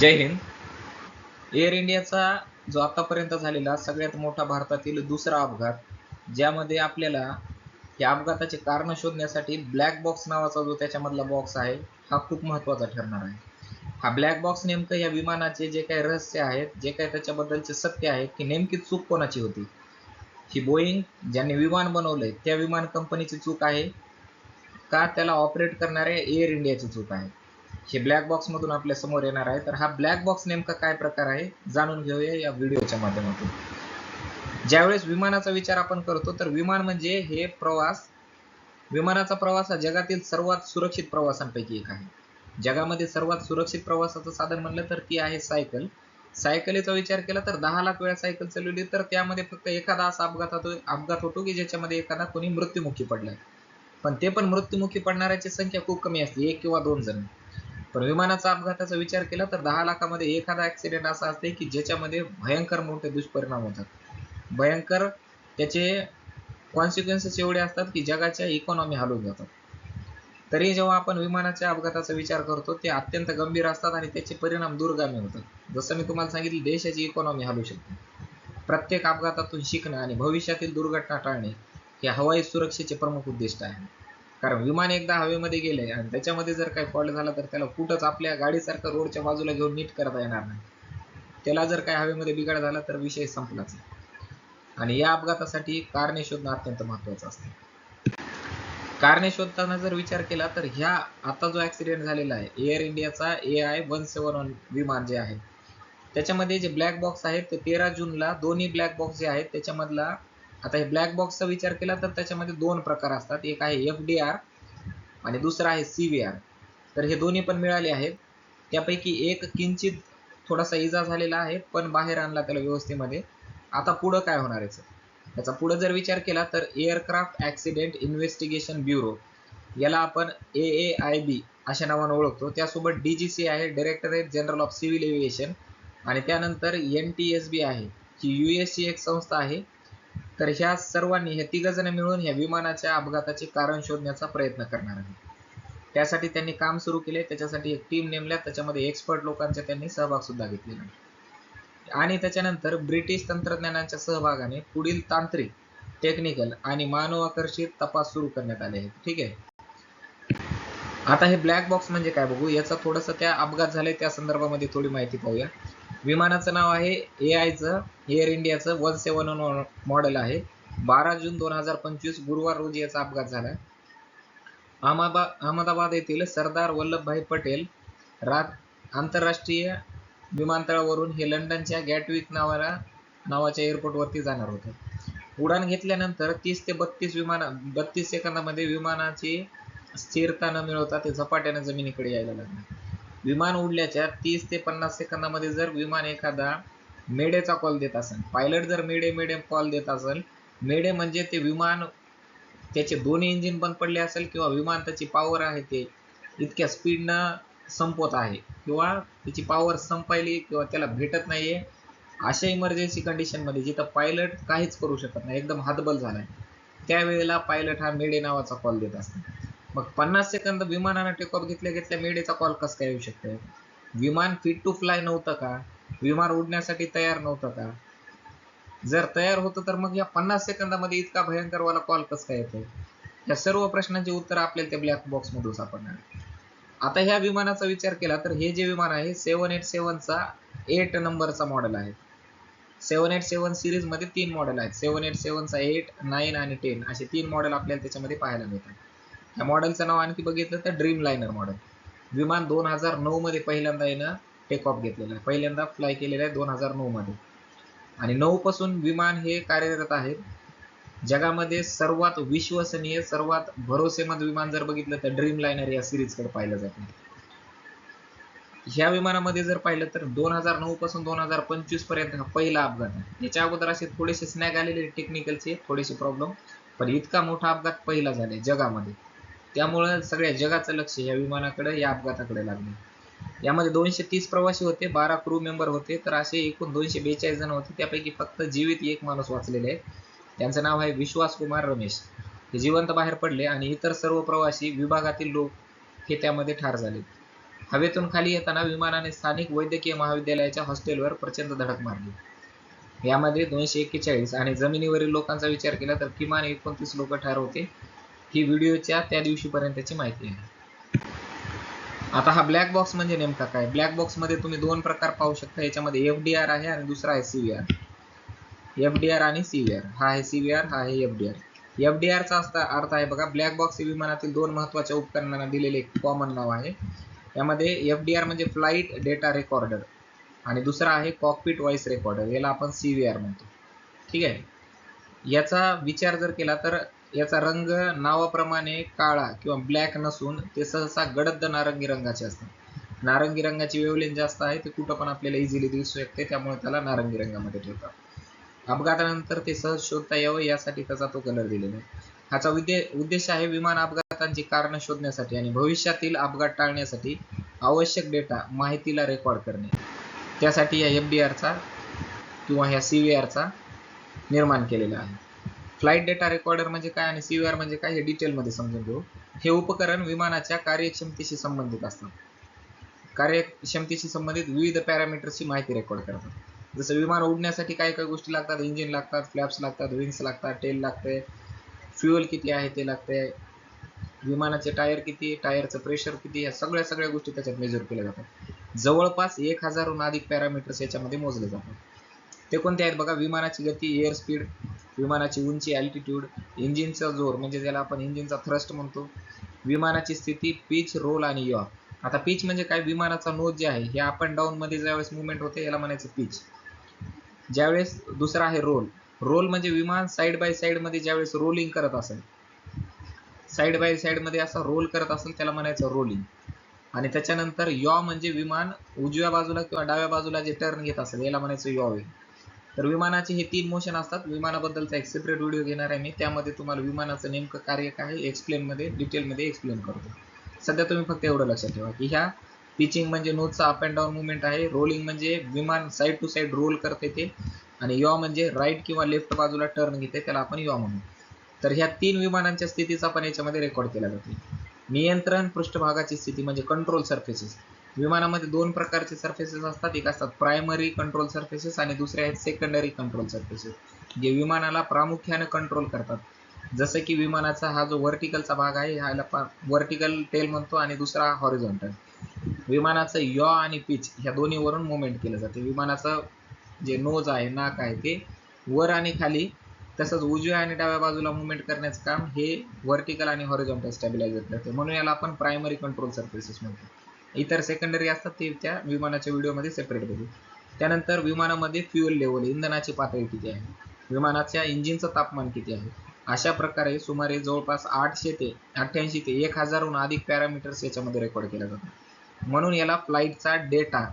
जय Hind. Air इंडियाचा जो आतापर्यंत झालेला सगळ्यात मोठा भारतातील दुसरा अपघात ज्यामध्ये आपल्याला या अपघाताचे कारण शोधण्यासाठी ब्लॅक बॉक्स नावाचा जो त्याच्यामधला बॉक्स आहे हा खूप महत्त्वाचा ठरणार आहे. हा ब्लॅक बॉक्स नेमकं या विमानाचे जे काही रहस्य आहेत जे काही त्याच्याबद्दलचे सत्य आहे की नेमकी चूक कोणाची होती? ही बोईंग ज्यांनी विमान बनवलंय त्या विमान कंपनीची चूक आहे का? त्याला ऑपरेट करणाऱ्या एअर इंडियाची चूक आहे. हे ब्लॅक बॉक्स मधून आपल्यासमोर येणार आहे. तर हा ब्लॅक बॉक्स नेमका काय प्रकार आहे जाणून घेऊया या व्हिडिओच्या माध्यमातून. ज्यावेळेस विमानाचा विचार आपण करतो तर विमान म्हणजे हे प्रवास विमानाचा प्रवास हा जगातील सर्वात सुरक्षित प्रवासांपैकी एक आहे. जगामध्ये सर्वात सुरक्षित प्रवासाचं साधन म्हणलं तर ती आहे सायकल सायकलीचा विचार केला तर दहा लाख वेळा सायकल चालवली तर त्यामध्ये फक्त एखादा असा अपघात होतो अपघात होतो की ज्याच्यामध्ये एखादा कोणी मृत्युमुखी पडलाय पण ते पण मृत्युमुखी पडणाऱ्याची संख्या खूप कमी असते एक किंवा दोन जण. पण विमानाचा अपघाताचा विचार केला तर दहा लाखामध्ये एखादा ऍक्सिडेंट असा असते की ज्याच्यामध्ये भयंकर मोठे दुष्परिणाम होतात. भयंकर त्याचे कॉन्सिक्वेन्सेस एवढे असतात की जगाच्या इकॉनॉमी हलवून जातात. तरी जेव्हा आपण विमानाच्या अपघाताचा विचार करतो ते अत्यंत गंभीर असतात आणि त्याचे परिणाम दूरगामी होतात. जसं मी तुम्हाला सांगितलं देशाची इकॉनॉमी हलू शकते. प्रत्येक अपघातातून शिकणं आणि भविष्यातील दुर्घटना टाळणे हे हवाई सुरक्षेचे प्रमुख उद्दिष्ट आहे. कारण विमान एकदा हवेमध्ये गेले आणि त्याच्यामध्ये जर काही फॉल्ट झाला तर त्याला कुठंच आपल्या गाडीसारखं रोडच्या बाजूला घेऊन नीट करता येणार नाही. त्याला जर काही हवेमध्ये बिघाड झाला तर विषय संपलाच. आणि या अपघातासाठी कारणे शोधणं अत्यंत महत्वाचं असतं. कारणे शोधताना जर विचार केला तर ह्या आता जो ऍक्सिडेंट झालेला आहे एअर इंडियाचा A I one seven one विमान जे आहे त्याच्यामध्ये जे ब्लॅक बॉक्स आहेत ते तेरा जूनला दोन्ही ब्लॅक बॉक्स जे आहेत त्याच्यामधला आता हे ब्लॅक बॉक्सचा विचार केला तर त्याच्यामध्ये दोन प्रकार असतात. एक आहे एफ डी आर आणि दुसरा आहे सी व्ही आर तर हे दोन्ही पण मिळाले आहेत. त्यापैकी एक किंचित थोडासा इजा झालेला आहे पण बाहेर आणला त्याला व्यवस्थेमध्ये. आता पुढं काय होणार आहे? त्याचा पुढं जर विचार केला तर एअरक्राफ्ट ॲक्सिडेंट इन्व्हेस्टिगेशन ब्युरो याला आपण ए ए आय बी अशा नावानं ओळखतो. त्यासोबत डी जी सी आहे directorate general of civil aviation आणि त्यानंतर एन टी एस बी आहे ही यू एस सी एक संस्था आहे. तर ह्या सर्वांनी हे तिघजण मिळून ह्या विमानाच्या अपघाताचे कारण शोधण्याचा प्रयत्न करणार आहे त्यासाठी त्यांनी काम सुरू केले त्याच्यासाठी एक टीम नेमल्या त्याच्यामध्ये एक्सपर्ट लोकांचा त्यांनी सहभाग सुद्धा घेतलेला आणि त्याच्यानंतर ब्रिटिश तंत्रज्ञानाच्या सहभागाने पुढील तांत्रिक टेक्निकल आणि मानवाकर्षित तपास सुरू करण्यात आले आहेत. ठीक आहे? आता हे ब्लॅक बॉक्स म्हणजे काय बघू? याचा थोडस त्या अपघात झाले त्या संदर्भामध्ये थोडी माहिती पाहूया. विमानाचं नाव आहे ए आयचं एअर इंडियाचं वन सेवन वन मॉडेल आहे. बारा जून दोन हजार पंचवीस गुरुवार रोजी याचा अपघात झाला. अहमदाबाद अहमदाबाद येथील सरदार वल्लभभाई पटेल रा आंतरराष्ट्रीय विमानतळावरून हे लंडनच्या गॅटविक नावाला नावाच्या एअरपोर्टवरती जाणार होते. उडान घेतल्यानंतर तीस ते बत्तीस विमान बत्तीस सेकंदामध्ये विमानाची स्थिरता न मिळवता ते झपाट्याने जमिनीकडे यायला लागले. विमान उडल्याच्या तीस ते पन्नास सेकंदामध्ये जर विमान एखादा मेडेचा कॉल देत असेल पायलट जर मेडे मेडे कॉल देत असेल मेडे म्हणजे ते विमान त्याचे दोन्ही इंजिन बंद पडले असेल किंवा विमान त्याची पॉवर आहे ते इतक्या स्पीडनं संपवत आहे किंवा त्याची पॉवर संपायली किंवा त्याला भेटत नाहीये अशा इमर्जन्सी कंडिशनमध्ये जिथं पायलट काहीच करू शकत नाही एकदम हातबल झालाय त्यावेळेला पायलट हा मेडे नावाचा कॉल देत असतो. मग पन्नास सेकंद विमानानं टेक ऑफ घेतल्या घेतल्या मेडेचा कॉल कस काय येऊ शकतोय? विमान फिट टू फ्लाय नव्हतं का? विमान उडण्यासाठी तयार नव्हतं का? जर तयार होतं तर मग या पन्नास सेकंदामध्ये इतका भयंकर वाला कॉल कस काय येतोय? या सर्व प्रश्नांची उत्तर आपल्याला त्या ब्लॅक बॉक्स मधून सापडणार आता ह्या विमानाचा विचार केला तर हे जे विमान आहे सेवन एट सेवनचा एट नंबरचा मॉडेल आहे. सेवन एट सेवन सिरीजमध्ये तीन मॉडेल आहेत. सेवन एट सेवनचा एट नाईन आणि टेन असे तीन मॉडेल आपल्याला त्याच्यामध्ये पाहायला मिळतात. ह्या मॉडेलचं नाव आणखी बघितलं तर ड्रीम लायनर मॉडेल विमान दोन हजार नऊ मध्ये पहिल्यांदा येणं टेक ऑफ घेतलेलं आहे. पहिल्यांदा फ्लाय केलेलं आहे दोन हजार नऊ मध्ये. आणि नऊ पासून विमान हे कार्यरत आहे. जगामध्ये सर्वात विश्वसनीय सर्वात भरोसेमंद विमान जर बघितलं तर ड्रीम लायनर या सिरीजकडे पाहिलं जातं. ह्या विमानामध्ये जर पाहिलं तर दोन हजार नऊ पासून दोन हजार पंचवीसपर्यंत हा पहिला अपघात आहे. याच्या अगोदर असे थोडेसे स्नॅग आलेले टेक्निकलचे थोडेसे प्रॉब्लेम पण इतका मोठा अपघात पहिला झाला जगामध्ये. त्यामुळं सगळ्या जगाचं लक्ष या विमानाकडे या अपघाताकडे लागले. यामध्ये दोनशे तीस प्रवासी होते बारा क्रू मेंबर होते तर असे एकूण दोनशे बेचाळीस जण होते. त्यापैकी फक्त जीवित एक माणूस वाचलेले आहे त्यांचं नाव आहे विश्वास कुमार रमेश. हे जिवंत बाहेर पडले आणि इतर सर्व प्रवासी विभागातील लोक हे त्यामध्ये ठार झाले. हवेतून खाली येताना विमानाने स्थानिक वैद्यकीय महाविद्यालयाच्या हॉस्टेलवर प्रचंड धडक मारली. यामध्ये दोनशे एक्केचाळीस आणि जमिनीवरील लोकांचा विचार केला तर किमान एकोणतीस लोक ठार होते. ही व्हिडिओच्या त्या दिवशीपर्यंतची माहिती आहे. आता हा ब्लॅक बॉक्स म्हणजे नेमका काय? ब्लॅक बॉक्समध्ये तुम्ही दोन प्रकार पाहू शकता. याच्यामध्ये एफ डी आर आहे आणि दुसरा आहे सीव्हीआर एफ डी आर आणि सीव्हीआर हा आहे सीव्हीआर हा आहे F D R F D आरचा असता अर्थ आहे बघा ब्लॅक बॉक्स हे विमानातील दोन महत्त्वाच्या उपकरणांना दिलेले एक कॉमन नाव आहे. यामध्ये एफ डी आर म्हणजे फ्लाईट डेटा रेकॉर्डर आणि दुसरा आहे कॉकपिट व्हॉइस रेकॉर्डर याला आपण सीव्हीआर म्हणतो. ठीक आहे? याचा विचार जर केला तर याचा रंग नावाप्रमाणे काळा किंवा ब्लॅक नसून ते सहसा गडद नारंगी रंगाचे असतात. नारंगी रंगाची वेवलेन जास्त आहे ते कुठं पण आपल्याला इझिली दिसू शकते त्यामुळे त्याला नारंगी रंगामध्ये ठेवतात. अपघातानंतर ते सहज शोधता यावं यासाठी त्याचा तो कलर दिलेला आहे. ह्याचा उद्दे उद्देश आहे विमान अपघातांची कारण शोधण्यासाठी आणि भविष्यातील अपघात टाळण्यासाठी आवश्यक डेटा माहितीला रेकॉर्ड करणे. त्यासाठी या एफ डी आरचा किंवा ह्या सी व्ही आरचा निर्माण केलेला आहे. फ्लाईट डेटा रेकॉर्डर म्हणजे काय आणि सी आर म्हणजे काय हे डिटेलमध्ये समजून घेऊ. हे उपकरण विमानाच्या कार्यक्षमतेशी संबंधित असतात. कार्यक्षमतेशी संबंधित विविध पॅरामीटर्सची माहिती रेकॉर्ड करतात. जसं विमान उडण्यासाठी काय काय गोष्टी लागतात इंजिन लागतात फ्लॅप्स लागतात विंग्स लागतात टेल लागते फ्युअल किती आहे ते लागते विमानाचे टायर किती टायरचं प्रेशर किती या सगळ्या सगळ्या गोष्टी त्याच्यात मेजर केल्या जातात. जवळपास एक हजारहून अधिक पॅरामीटर्स याच्यामध्ये मोजले जातात. ते कोणते आहेत बघा? विमानाची गती एअर स्पीड विमानाची उंची अल्टिट्यूड इंजिनचा जोर म्हणजे ज्याला आपण इंजिनचा थ्रस्ट म्हणतो. विमानाची स्थिती पिच रोल आणि यॉ आता पिच म्हणजे काय? विमानाचा नोज जे आहे हे अप अँड डाऊन मध्ये ज्यावेळेस मुवमेंट होते याला म्हणायचं पिच ज्यावेळेस दुसरा आहे रोल रोल म्हणजे विमान साईड बाय साईडमध्ये ज्यावेळेस रोलिंग करत असेल. साईड बाय साईडमध्ये असा रोल करत असेल त्याला म्हणायचं रोलिंग आणि त्याच्यानंतर यॉ म्हणजे विमान उजव्या बाजूला किंवा डाव्या बाजूला जे टर्न घेत असेल याला म्हणायचं यॉ वे तर विमानाचे हे तीन मोशन असतात. विमानाबद्दलचा एक सेपरेट व्हिडिओ घेणार आहे मी. त्यामध्ये तुम्हाला विमानाचं नेमकं कार्य काय एक्सप्लेन मध्ये डिटेलमध्ये एक्सप्लेन करतो. सध्या तुम्ही फक्त एवढं लक्षात ठेवा की ह्या पिचिंग म्हणजे नोजचा अप अँड डाऊन मुवमेंट आहे. रोलिंग म्हणजे विमान साईड टू साईड रोल करते ते. आणि यॉ म्हणजे राईट किंवा लेफ्ट बाजूला टर्न घेते त्याला आपण यॉ म्हणू. तर ह्या तीन विमानांच्या स्थितीचा पण याच्यामध्ये रेकॉर्ड केला जातो. नियंत्रण पृष्ठभागाची स्थिती म्हणजे कंट्रोल सर्फेसेस विमानामध्ये दोन प्रकारचे सर्फेसेस असतात. एक असतात प्रायमरी कंट्रोल सर्फेसेस आणि दुसरे आहेत सेकंडरी कंट्रोल सर्फेसेस जे विमानाला प्रामुख्याने कंट्रोल करतात. जसं की विमानाचा हा जो व्हर्टिकलचा भाग आहे ह्याला व्हर्टिकल टेल म्हणतो आणि दुसरा हॉरिझॉन्टल विमानाचं यॉ आणि पिच ह्या दोन्हीवरून मुवमेंट केलं जाते. विमानाचं जे नोज आहे नाक आहे ते वर आणि खाली तसंच उजव्या आणि डाव्या बाजूला मुवमेंट करण्याचं काम हे व्हर्टिकल आणि हॉरिझॉन्टल स्टॅबिलायझर करते. म्हणून याला आपण प्रायमरी कंट्रोल सर्फेसेस म्हणतो. इतर सेकंडरी असतात ते त्या विमानाच्या व्हिडिओमध्ये सेपरेट बघू. त्यानंतर विमानामध्ये फ्युअल लेवल इंधनाची पातळी किती आहे? विमानाच्या इंजिनचं तापमान किती आहे? अशा प्रकारे सुमारे जवळपास आठशे ते अठ्ठ्याऐंशी ते एक हजारहून अधिक पॅरामीटर्स याच्यामध्ये रेकॉर्ड केला जातो. म्हणून याला फ्लाईटचा डेटा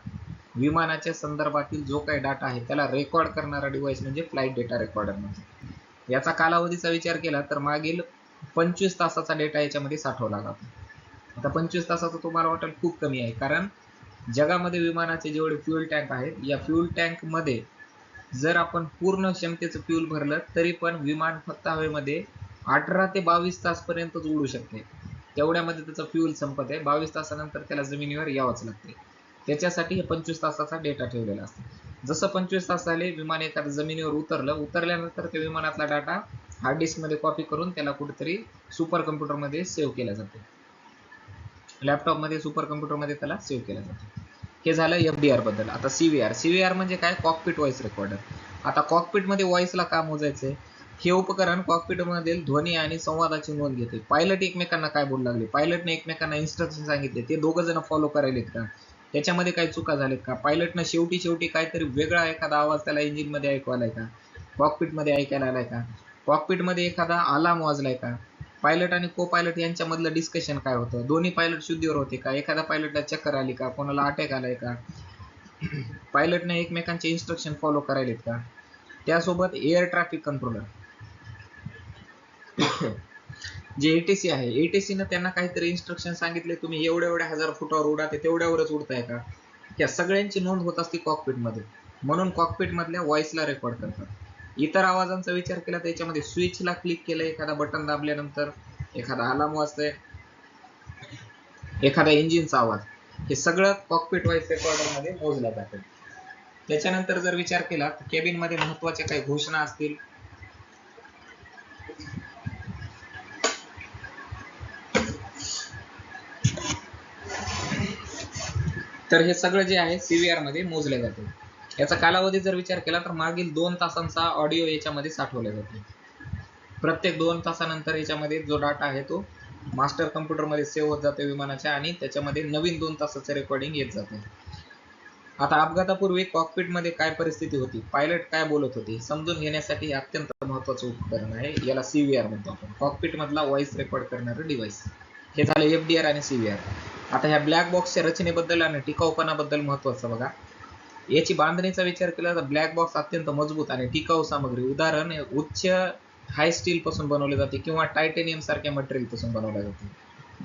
विमानाच्या संदर्भातील जो काही डाटा आहे त्याला रेकॉर्ड करणारा डिव्हाइस म्हणजे फ्लाईट डेटा रेकॉर्डर म्हणजे याचा कालावधीचा विचार केला तर मागील पंचवीस तासाचा डेटा याच्यामध्ये साठवला जातो. आता पंचवीस तासाचं तुम्हाला वाटेल खूप कमी आहे. कारण जगामध्ये विमानाचे जेवढे फ्युएल टँक आहेत या फ्युएल टँकमध्ये जर आपण पूर्ण क्षमतेचं फ्यूल भरलं तरी पण विमान फक्त हवेमध्ये अठरा ते बावीस तासपर्यंतच उडू शकते. तेवढ्यामध्ये त्याचं फ्यूल संपत आहे. बावीस तासानंतर त्याला जमिनीवर यावंच लागते. त्याच्यासाठी हे पंचवीस तासाचा डेटा ठेवलेला असतो. जसं पंचवीस तास झाले विमान एखादं जमिनीवर उतरलं उतरल्यानंतर त्या विमानातला डाटा हार्ड डिस्कमध्ये कॉपी करून त्याला कुठेतरी सुपर कम्प्युटरमध्ये सेव्ह केला जातो. लॅपटॉपमध्ये सुपर कम्प्युटरमध्ये त्याला सेव्ह केला जातो. हे झालं एफ डी आरबद्दल. आता C V R C V R म्हणजे काय? कॉकपिट व्हॉइस रेकॉर्डर आता कॉकपिटमध्ये व्हॉइसला का मोजायचंय? हे उपकरण कॉकपीटमधील ध्वनी आणि संवादाची नोंद घेते. पायलट एकमेकांना काय बोलू लागले? पायलटने एकमेकांना इन्स्ट्रक्शन सांगितले. ते दोघं जण फॉलो करायलेत का? त्याच्यामध्ये काही चुका झाल्यात का? पायलटनं शेवटी शेवटी काहीतरी वेगळा एखादा आवाज त्याला इंजिनमध्ये ऐकवायला आहे का? कॉकपीटमध्ये ऐकायला आलाय का? कॉकपीटमध्ये एखादा अलार्म वाजलाय का? पायलट आणि को पायलट यांच्यामधलं डिस्कशन काय होतं? दोन्ही पायलट शुद्धीवर होते का? एखाद्या पायलटला चक्कर आली का? कोणाला अटॅक आलाय का? पायलटने एकमेकांचे इन्स्ट्रक्शन फॉलो करायलेत का? त्यासोबत एअर ट्रॅफिक कंट्रोलर जे एटीसी आहे एटीसी न त्यांना काहीतरी इन्स्ट्रक्शन सांगितले तुम्ही एवढ्या एवढ्या हजार फुटावर उडा ते तेवढ्यावरच उडताय का? या सगळ्यांची नोंद होत असते कॉकपीटमध्ये. म्हणून कॉकपीट मधल्या व्हॉइसला रेकॉर्ड करतात. इतर आवाजांचा विचार केला तर याच्यामध्ये स्विचला क्लिक केलं एखादा बटन दाबल्यानंतर एखादा अलार्म वाजतोय एखादा इंजिनचा आवाज. हे सगळं कॉकपिट वाईज रेकॉर्डरमध्ये मोजलं जातं. त्याच्यानंतर जर विचार केला तर केबिनमध्ये महत्त्वाच्या काही घोषणा असतील. तर हे सगळं जे आहे सीव्हीआरमध्ये मोजले जाते. याचा कालावधी जर विचार केला तर मागील दोन तासांचा ऑडिओ याच्यामध्ये साठवला जातो. प्रत्येक दोन तासानंतर याच्यामध्ये जो डाटा आहे तो मास्टर कम्प्युटरमध्ये सेव्ह होत जातो विमानाच्या आणि त्याच्यामध्ये नवीन दोन तासाचं रेकॉर्डिंग येत जाते. आता अपघातापूर्वी कॉकपिटमध्ये काय परिस्थिती होती? पायलट काय बोलत होते? समजून घेण्यासाठी हे अत्यंत महत्वाचं उपकरण आहे. याला सीव्हीआर म्हणतो आपण. कॉकपिटमधला व्हॉइस रेकॉर्ड करणारं डिव्हाइस हे झालं एफडीआर आणि सीव्हीआर आता ह्या ब्लॅक बॉक्सच्या रचनेबद्दल आणि टिकाऊपणाबद्दल महत्वाचं बघा. याची बांधणीचा विचार केला तर ब्लॅक बॉक्स अत्यंत मजबूत आणि टिकाऊ सामग्री. उदाहरण उच्च हाय स्टील पासून बनवले जाते किंवा टायटेनियम सारख्या मटेरियलपासून बनवले जाते.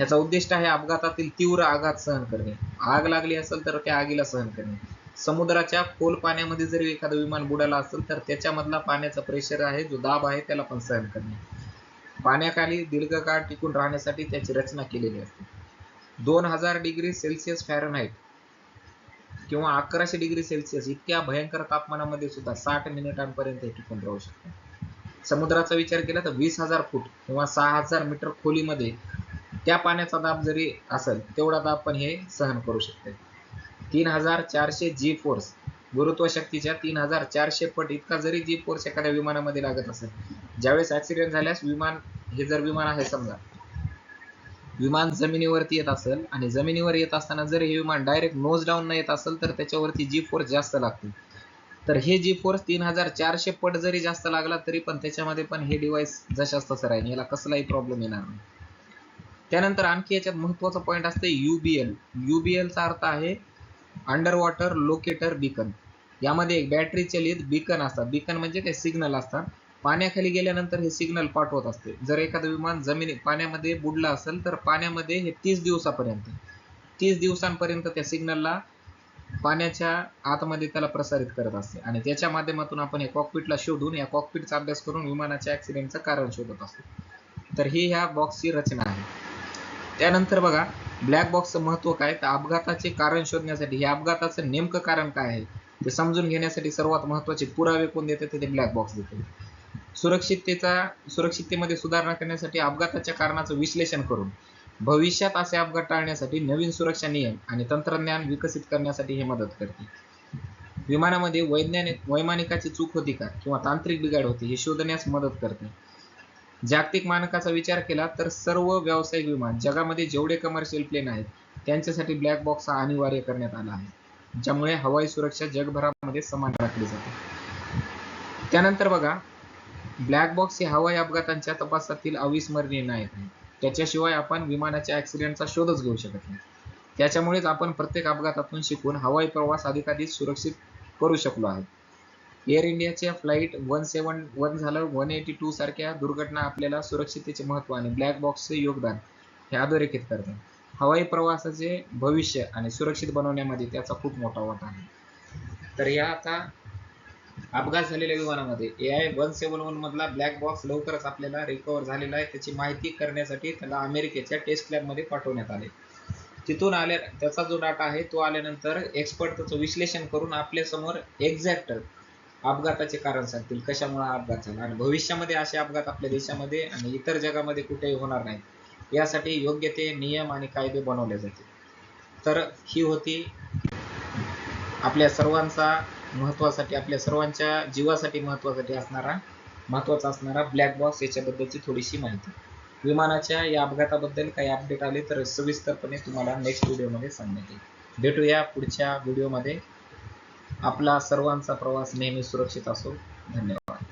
याचा उद्दिष्ट आहे अपघातातील तीव्र आघात सहन करणे. आग लागली असेल तर त्या आगीला सहन करणे. समुद्राच्या खोल पाण्यामध्ये जरी एखादं विमान बुडाला असेल तर त्याच्यामधला पाण्याचा प्रेशर आहे जो दाब आहे त्याला पण सहन करणे. पाण्याखाली दीर्घकाळ टिकून राहण्यासाठी त्याची रचना केलेली असते. दोन हजार डिग्री सेल्सिअस फॅरनहाईट किंवा अकराशे डिग्री सेल्सिअस इतक्या भयंकर तापमानामध्ये सुद्धा साठ मिनिटांपर्यंत हे टिकून राहू शकते. समुद्राचा विचार केला तर वीस हजार फूट किंवा सहा हजार मीटर खोलीमध्ये त्या पाण्याचा दाब जरी असेल तेवढा दाब पण हे सहन करू शकते. तीन हजार चारशे जी फोर्स गुरुत्वशक्तीच्या तीन हजार चारशे पट इतका जरी जी फोर्स एखाद्या विमानामध्ये लागत असेल ज्यावेळेस ऍक्सिडेंट झाल्यास विमान हे जर विमान आहे समजा विमान जमिनीवरती येत असेल आणि जमिनीवर येत असताना जर हे विमान डायरेक्ट नोज डाऊन न येत असेल तर त्याच्यावरती जी फोर्स जास्त लागते. तर हे जी फोर्स तीन हजार चारशे पट जरी जास्त लागला तरी पण त्याच्यामध्ये पण हे डिव्हाइस जशाच तसं राहील. याला कसलाही प्रॉब्लेम येणार नाही. त्यानंतर आणखी याच्यात महत्त्वाचा पॉईंट असते युबीएल युबीएल चा अर्थ आहे अंडर वॉटर लोकेटर बिकन यामध्ये एक बॅटरी चलित बिकन असतात. बिकन म्हणजे काही सिग्नल असतात. पाण्याखाली गेल्यानंतर हे सिग्नल पाठवत असते. जर एखादं विमान जमिनी पाण्यामध्ये बुडलं असेल तर पाण्यामध्ये हे तीस दिवसापर्यंत तीस दिवसांपर्यंत त्या सिग्नलला पाण्याच्या आतमध्ये त्याला प्रसारित करत असते. आणि त्याच्या माध्यमातून आपण हे कॉकपिटला शोधून या कॉकपिटचा अभ्यास करून विमानाच्या ऍक्सिडेंटचं कारण शोधत असतो. तर ही ह्या बॉक्सची रचना आहे. त्यानंतर बघा ब्लॅक बॉक्सचं महत्त्व काय? तर अपघाताचे कारण शोधण्यासाठी हे अपघाताचं नेमकं कारण काय आहे? ते समजून घेण्यासाठी सर्वात महत्त्वाचे पुरावे कोण देते? ते ब्लॅक बॉक्स देते. सुरक्षिततेचा सुरक्षिततेमध्ये सुधारणा करण्यासाठी अपघाताच्या कारणाचं विश्लेषण करून भविष्यात असे अपघात टाळण्यासाठी नवीन सुरक्षा नियम आणि तंत्रज्ञान विकसित करण्यासाठी हे मदत करते. विमानामध्ये वैज्ञानिक वैमानिकाची चूक होती का किंवा तांत्रिक बिघाड होती हे शोधण्यास मदत करते. जागतिक मानकाचा विचार केला तर सर्व व्यावसायिक विमान जगामध्ये जेवढे कमर्शियल प्लेन आहेत त्यांच्यासाठी ब्लॅक बॉक्स हा अनिवार्य करण्यात आला आहे ज्यामुळे हवाई सुरक्षा जगभरामध्ये समान राखली जाते. त्यानंतर बघा ब्लॅक बॉक्स हे हवाई अपघातांच्या तपासातील अविस्मरणीय नायक त्याच्याशिवाय आपण विमानाच्या ऍक्सिडेंटचा शोधच घेऊ शकत नाही. त्याच्यामुळेच आपण प्रत्येक अपघातातून शिकून हवाई प्रवास अधिकाधिक सुरक्षित करू शकलो आहे एअर इंडियाच्या फ्लाईट वन सेवन वन झालं वन एटी टू सारख्या दुर्घटना आपल्याला सुरक्षितेचे महत्त्व आणि ब्लॅक बॉक्सचे योगदान हे अधोरेखित करतात. हवाई प्रवासाचे भविष्य आणि सुरक्षित बनवण्यामध्ये त्याचा खूप मोठा वाटा आहे. तर या आता अपघात झालेल्या विमानामध्ये. A I one seven one मधला ब्लॅक बॉक्स लवकरच आपल्याला रिकवर झालेला आहे. त्याची माहिती करण्यासाठी त्याला अमेरिकेच्या टेस्ट लॅबमध्ये पाठवण्यात आले. तिथून आल्या त्याचा जो डाटा आहे तो आल्यानंतर एक्सपर्ट त्याचं विश्लेषण करून आपल्यासमोर एक्झॅक्ट अपघाताचे कारण सांगतील. कशामुळे अपघात झाला? आणि भविष्यामध्ये असे अपघात आपल्या देशामध्ये आणि इतर जगामध्ये कुठेही होणार नाहीत. यासाठी योग्य ते नियम आणि कायदे बनवले जातील. तर ही होती आपल्या सर्वांचा महत्वासाठी आपल्या सर्वांच्या जीवासाठी महत्वासाठी असणारा महत्त्वाचा असणारा ब्लॅक बॉक्स याच्याबद्दलची थोडीशी माहिती. विमानाच्या या अपघाताबद्दल काही अपडेट आले तर सविस्तरपणे तुम्हाला नेक्स्ट व्हिडिओमध्ये सांगण्यात येईल. भेटूया पुढच्या व्हिडिओमध्ये आपला सर्वांचा प्रवास नेहमी सुरक्षित असो. धन्यवाद.